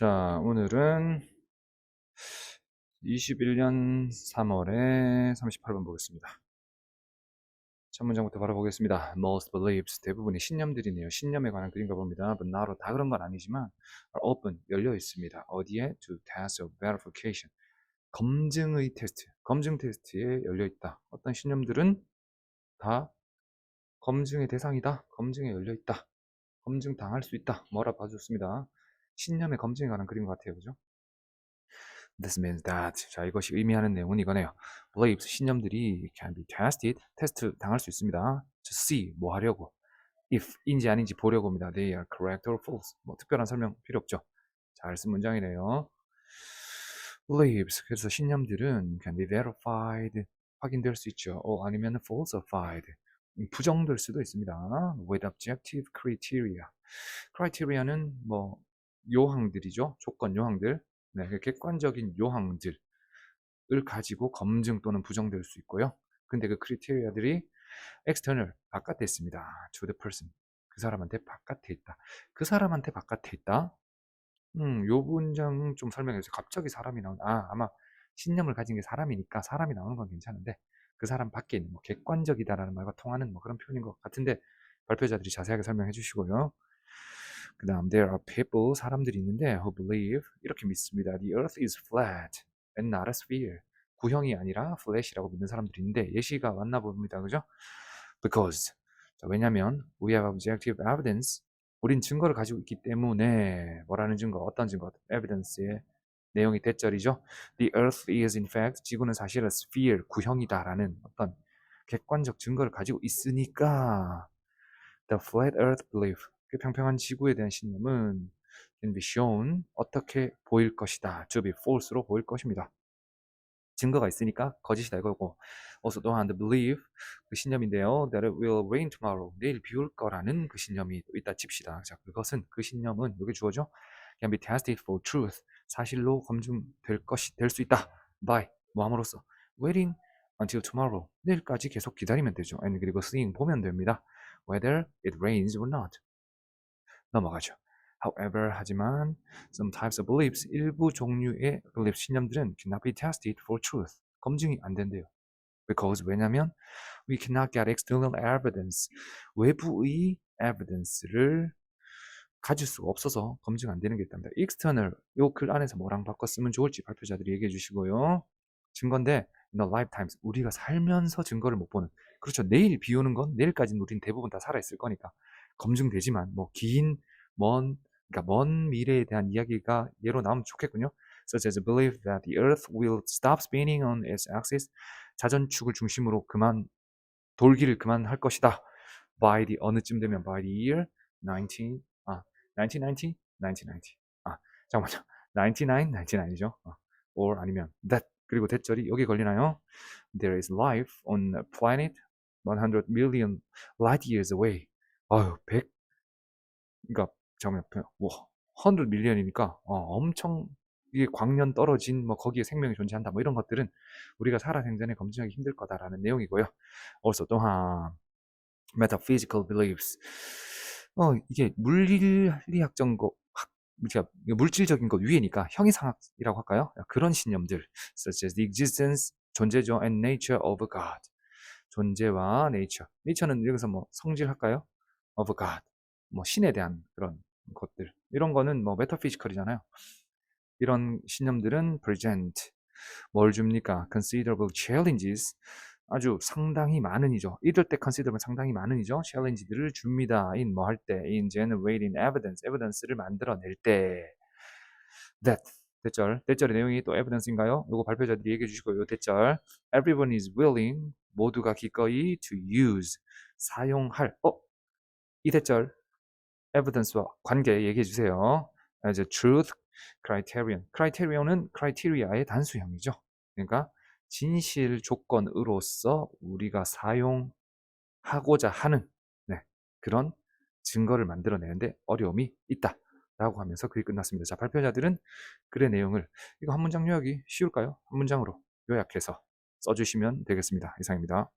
자, 오늘은 21년 3월에 38번 보겠습니다. 첫 문장부터 바로 보겠습니다. Most beliefs 대부분이 신념들이네요. 신념에 관한 글인가 봅니다. But not 다 그런 건 아니지만 open 열려 있습니다. 어디에? To test of verification 검증의 테스트, 검증 테스트에 열려 있다. 어떤 신념들은 다 검증의 대상이다. 검증에 열려 있다. 검증 당할 수 있다. 뭐라 봐줬습니다. 신념의 검증에 관한 것 같아요. 그죠? This means that. 자, 이것이 의미하는 내용은 이거네요. Beliefs, 신념들이 can be tested, 테스트 당할 수 있습니다. To see, 뭐 하려고. if, 인지 아닌지 보려고 합니다. They are correct or false. 뭐 특별한 설명 필요 없죠. 잘 쓴 문장이네요. Beliefs, 그래서 신념들은 can be verified, 확인될 수 있죠. 어, 아니면 falsified, 부정될 수도 있습니다. With objective criteria. criteria는 뭐 요항들이죠. 조건 요항들. 네, 그 객관적인 요항들을 가지고 검증 또는 부정될 수 있고요. 근데 그 크리테리아들이 external 바깥에 있습니다. to the person 그 사람한테 바깥에 있다. 그 사람한테 바깥에 있다. 음, 요 문장 좀 설명해 주세요. 갑자기 사람이 나온 아, 아마 신념을 가진 게 사람이니까 사람이 나오는 건 괜찮은데 그 사람 밖에 있는 뭐 객관적이다라는 말과 통하는 뭐 그런 표현인 것 같은데 발표자들이 자세하게 설명해 주시고요. 그 다음 there are people 사람들이 있는데 who believe 이렇게 믿습니다. The earth is flat and not a sphere. 구형이 아니라 flat이라고 믿는 사람들이 있는데 예시가 왔나 봅니다. 그죠? Because 자, 왜냐면 we have objective evidence 우린 증거를 가지고 있기 때문에 뭐라는 증거, 어떤 증거, evidence의 내용이 대절이죠. The earth is in fact 지구는 사실 sphere 구형이다라는 어떤 객관적 증거를 가지고 있으니까 the flat earth belief 그 평평한 지구에 대한 신념은 can be shown 어떻게 보일 것이다. to be false로 보일 것입니다. 증거가 있으니까 거짓이다 이거고 also 또한 the belief 그 신념인데요 that it will rain tomorrow 내일 비 올 거라는 그 신념이 있다 칩시다 자 그것은 그 신념은 여기 주어져 can be tested for truth 사실로 검증될 것이 될 수 있다 by 뭐함으로써 waiting until tomorrow 내일까지 계속 기다리면 되죠 and 그리고 seeing 보면 됩니다 whether it rains or not 넘어가죠. However, 하지만 some types of beliefs, 일부 종류의 belief 신념들은 cannot be tested for truth. 검증이 안 된대요. Because 왜냐면 we cannot get external evidence. 외부의 evidence를 가질 수가 없어서 검증 안 되는 게 있답니다. external 요 글 안에서 뭐랑 바꿔 쓰면 좋을지 발표자들이 얘기해 주시고요. 증거인데 in a lifetimes 우리가 살면서 증거를 못 보는 그렇죠. 내일 비 오는 건 내일까지는 우린 대부분 다 살아 있을 거니까 검증되지만 뭐 긴 먼 그러니까 먼 미래에 대한 이야기가 예로 나오면 좋겠군요. Such as believe that the Earth will stop spinning on its axis. 자전축을 중심으로 그만 돌기를 그만할 것이다. By the 어느쯤 되면 by the year 19 아 1990 1990 아 잠깐만요 99 99이죠. 아, or 아니면 that 그리고 대절이 여기 걸리나요? There is life on a planet 100 million light years away. 아유 100 그러니까 잠깐만 뭐100 밀리언이니까 어, 엄청 이게 광년 떨어진 뭐 거기에 생명이 존재한다 뭐 이런 것들은 우리가 살아생전에 검증하기 힘들 거다라는 내용이고요. also 또한 metaphysical beliefs 어 이게 물리학적 거 그러니까 물질적인 것 위에니까 형이상학이라고 할까요? 그런 신념들 such as the existence 존재죠 and nature of God 존재와 nature nature는 여기서 뭐 성질 할까요? Of God 뭐 신에 대한 그런 것들 이런 거는 뭐 메타피지컬이잖아요. 이런 신념들은 present 뭘 줍니까? considerable challenges 아주 상당히 많은 이죠. 이럴 때 considerable 상당히 많은 이죠. challenge들을 줍니다. in 뭐 할 때, in generating evidence, evidence를 만들어낼 때 that 대절, 대절의 내용이 또 evidence인가요? 이거 발표자들이 얘기해 주시고 요 대절 everyone is willing 모두가 기꺼이 to use 사용할 어? 이 대절 evidence와 관계 얘기해 주세요. 이제 truth criterion. criterion은 criteria의 단수형이죠. 그러니까 진실 조건으로서 우리가 사용하고자 하는 네, 그런 증거를 만들어내는데 어려움이 있다. 라고 하면서 글이 끝났습니다. 자, 발표자들은 글의 내용을 이거 한 문장 요약이 쉬울까요? 한 문장으로 요약해서 써주시면 되겠습니다. 이상입니다.